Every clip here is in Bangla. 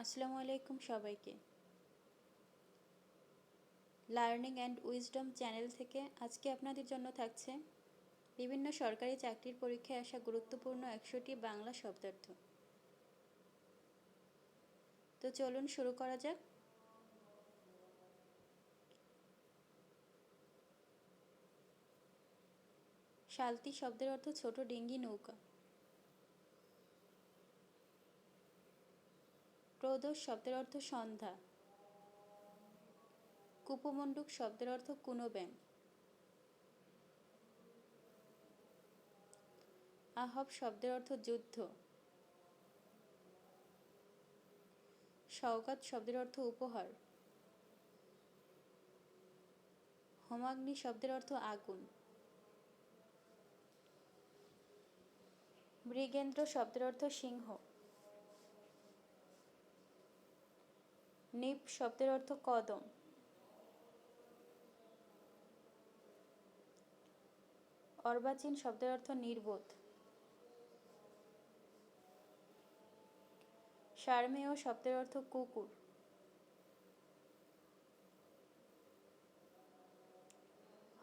আসসালামু আলাইকুম সবাইকে। লার্নিং অ্যান্ড উইজডম চ্যানেল থেকে আজকে আপনাদের জন্য থাকছে বিভিন্ন সরকারি চাকরির পরীক্ষায় আসা গুরুত্বপূর্ণ একশোটি বাংলা শব্দার্থ। তো চলুন শুরু করা যাক। শালতি শব্দের অর্থ ছোট ডিঙ্গি নৌকা। প্রদোষ শব্দের অর্থ সন্ধ্যা। কুপমণ্ডুক শব্দের অর্থ কুনো ব্যাং আহব শব্দের অর্থ যুদ্ধ। সওগাত শব্দের অর্থ উপহার। হোমাগ্নি শব্দের অর্থ আগুন। মৃগেন্দ্র শব্দের অর্থ সিংহ। নিপ শব্দের অর্থ কদম। অর্বাচীন শব্দের অর্থ নির্বোধ। সারমেয় শব্দের অর্থ কুকুর।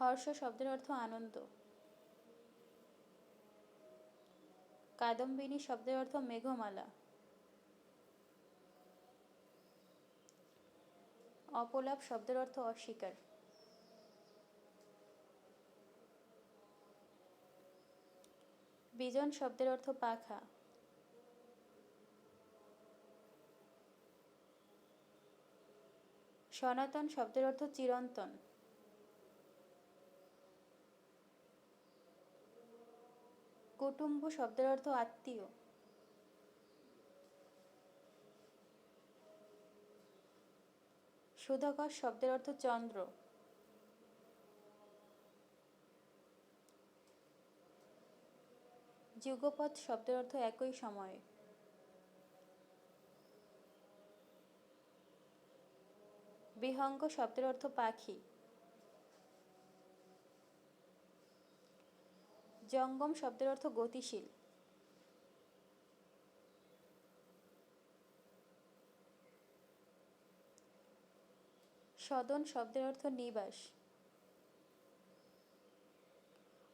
হর্ষ শব্দের অর্থ আনন্দ। কাদম্বিনী শব্দের অর্থ মেঘমালা। অপলাপ শব্দের অর্থ অস্বীকার। বিজন শব্দের অর্থ পাখা। সনাতন শব্দের অর্থ চিরন্তন। কুটুম্ব শব্দের অর্থ আত্মীয়। সুধাকর শব্দের অর্থ চন্দ্র। যুগপথ শব্দের অর্থ একই সময়ে। বিহঙ্গ শব্দের অর্থ পাখি। জঙ্গম শব্দের অর্থ গতিশীল। সদন শব্দের অর্থ নিবাস।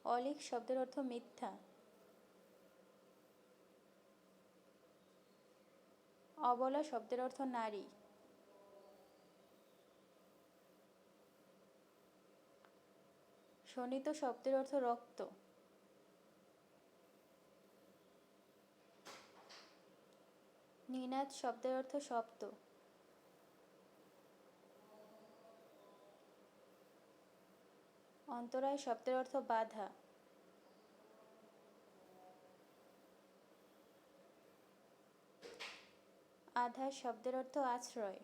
অলিক শব্দের অর্থ মিথ্যা। অবলা শব্দের অর্থ নারী। শোণিত শব্দের অর্থ রক্ত। নিনাদ শব্দের অর্থ শব্দ। অন্তরায় শব্দের অর্থ বাধা। আধার শব্দের অর্থ আশ্রয়।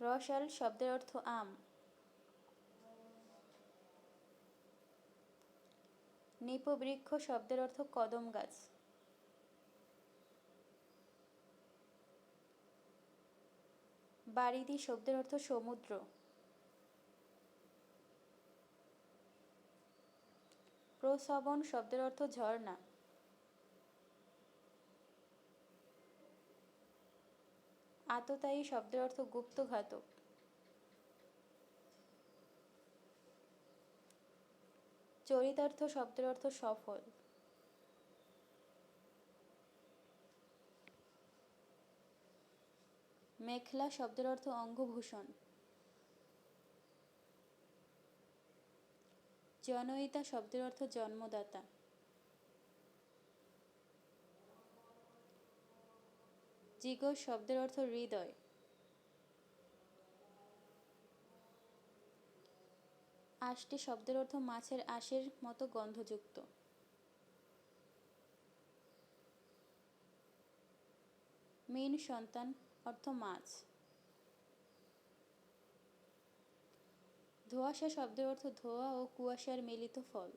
রসাল শব্দের অর্থ আম। নিপবৃক্ষ শব্দের অর্থ কদম গাছ। বারিদি শব্দের অর্থ সমুদ্র। প্রসবন শব্দের অর্থ ঝর্ণা। আততায়ী শব্দের অর্থ গুপ্তঘাতক চরিতার্থ শব্দের অর্থ সফল। মেখলা শব্দের অর্থ অঙ্গভূষণ। জনয়িতা শব্দের অর্থ জন্মদাতা। জিগর শব্দের অর্থ হৃদয়। আষ্টি শব্দের অর্থ মাছের আশের মতো গন্ধযুক্ত। মীন সন্তান অর্থ মাছ। ধোঁয়াশা শব্দের অর্থ ধোয়া ও কুয়াশার মিলিত ফল।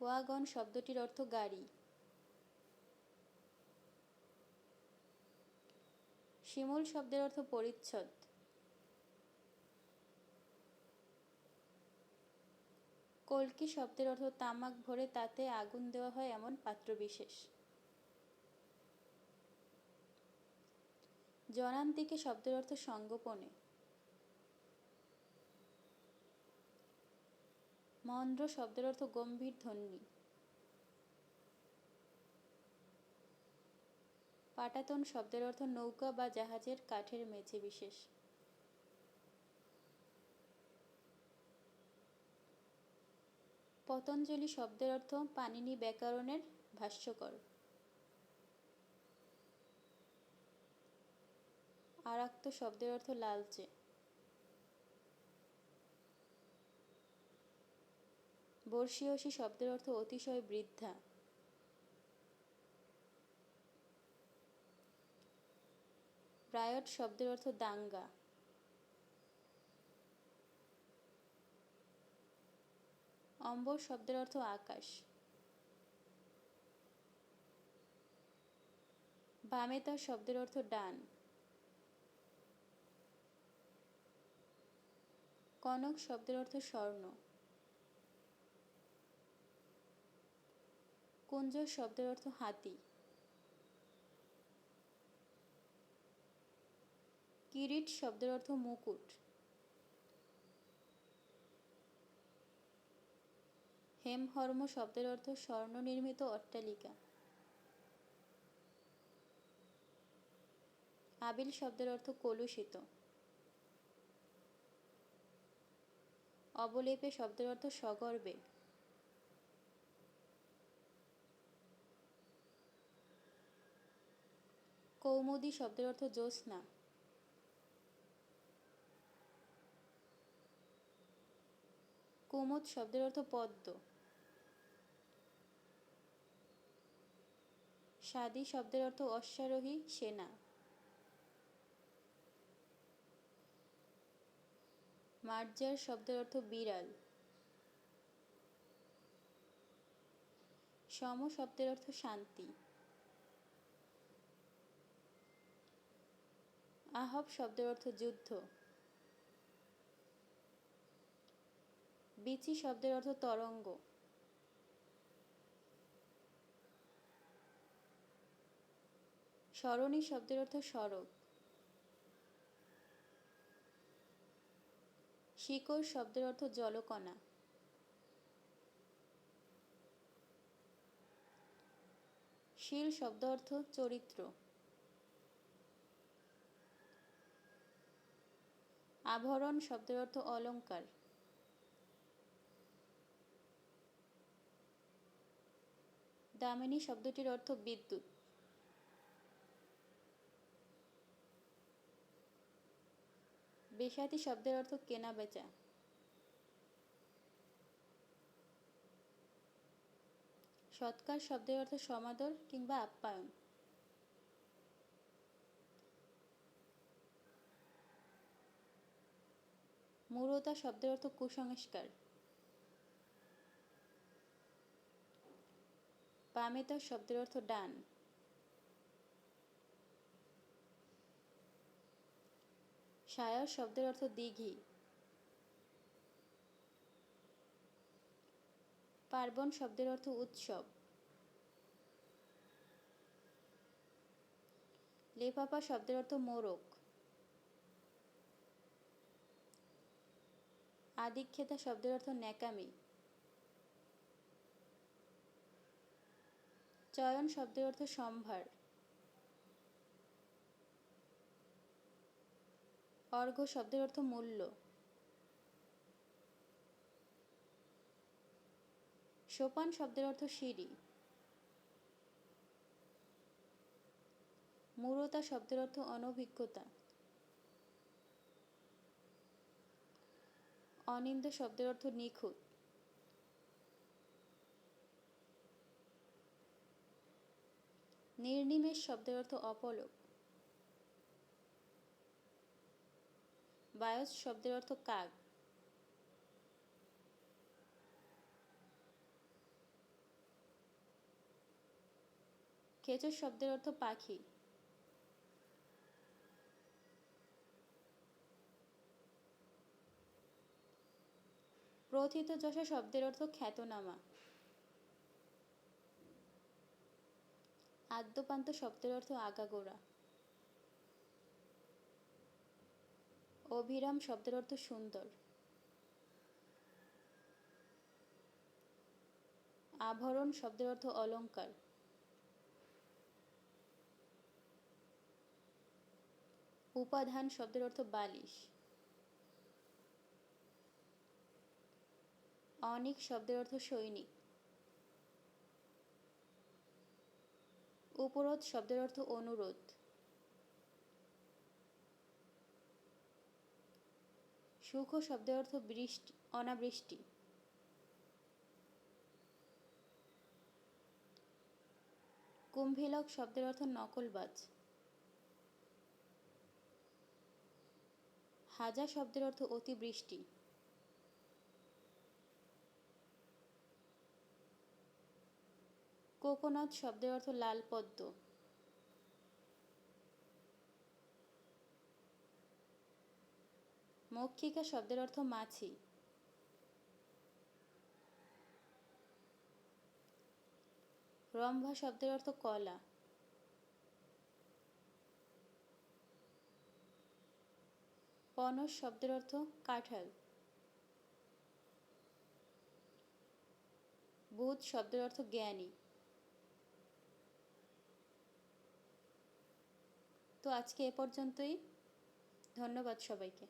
ওয়াগন শব্দটির অর্থ গাড়ি। শিমুল শব্দের অর্থ পরিচ্ছদ। কল্কি শব্দের অর্থ তামাক ভরে তাতে আগুন দেওয়া হয় এমন পাত্র বিশেষ জনান্তিকে শব্দের অর্থ সঙ্গোপনে। মন্দ্র শব্দের অর্থ গম্ভীর ধ্বনি। পাটাতন শব্দের অর্থ নৌকা বা জাহাজের কাঠের মেঝে বিশেষ। পতঞ্জলি শব্দের অর্থ পানিনি ব্যাকরণের ভাষ্যকর। আরাক্ত শব্দের অর্থ লালচে। বর্ষীয়সী শব্দের অর্থ অতিশয় বৃদ্ধা। রায়ট শব্দের অর্থ দাঙ্গা। অম্বর শব্দের অর্থ আকাশ। বামেতা শব্দের অর্থ ডান। কনক শব্দের অর্থ স্বর্ণ। কুঞ্জ শব্দের অর্থ হাতি। কিরিট শব্দের অর্থ মুকুট। হেমহর্ম শব্দের অর্থ স্বর্ণনির্মিত অট্টালিকা। আবিল শব্দের অর্থ কলুষিত। অবলেপে শব্দের অর্থ সগর্বে। কৌমুদী শব্দের অর্থ জ্যোৎস্না। কুমুদ শব্দের অর্থ পদ্ম। সাদি শব্দের অর্থ অশ্বারোহী সেনা। মার্জার শব্দের অর্থ বিড়াল। সম শব্দের অর্থ শান্তি। আহব শব্দের অর্থ যুদ্ধ। বিচি শব্দের অর্থ তরঙ্গ। সরণী শব্দের অর্থ সড়ক শিকড় শব্দের অর্থ জলকণা। শীল শব্দ অর্থ চরিত্র। আভরণ শব্দের অর্থ অলঙ্কার। দামিনী শব্দটির অর্থ বিদ্যুৎ। বেসাতি শব্দের অর্থ কেনা বেচা। সৎকার শব্দের অর্থ সমাদর কিংবা আপ্যায়ন। মূরতা শব্দের অর্থ কুসংস্কার। বামেতর শব্দের অর্থ ডান সায়র শব্দের অর্থ দিঘি। পার্বণ শব্দের অর্থ উৎসব। লেফাফা শব্দের অর্থ মোরক আদিক্ষেতা শব্দের অর্থ ন্যাকামি। চয়ন শব্দের অর্থ সম্ভার। অর্ঘ শব্দের অর্থ মূল্য। সোপান শব্দের অর্থ সিঁড়ি। মূরতা শব্দের অর্থ অনভিজ্ঞতা। অনিন্দ শব্দের অর্থ নিখুঁত। নির্নিমেষ শব্দের অর্থ অপলক বায়স শব্দের অর্থ কাক। খেচর শব্দের অর্থ পাখি। প্রথিত যশা শব্দের অর্থ খ্যাতনামা। আদ্যপান্ত শব্দের অর্থ আগাগোড়া। অভিরাম শব্দের অর্থ সুন্দর। আভরণ শব্দের অর্থ অলংকার। উপাধান শব্দের অর্থ বালিশ। অনিক শব্দের অর্থ সৈনিক। উপরোধ শব্দের অর্থ অনুরোধ। সুখ শব্দের অর্থ বৃষ্টি, অনাবৃষ্টি। কুম্ভিলক শব্দের অর্থ নকলবাজ। হাজা শব্দের অর্থ অতিবৃষ্টি। কোকোনাট শব্দের অর্থ লাল পদ্ম। মক্ষিকা শব্দের অর্থ মাছি। রম্ভা শব্দের অর্থ কলা। পনস শব্দের অর্থ কাঁঠাল। বুধ শব্দের অর্থ জ্ঞানী। তো আজকে এ পর্যন্তই। ধন্যবাদ সবাইকে।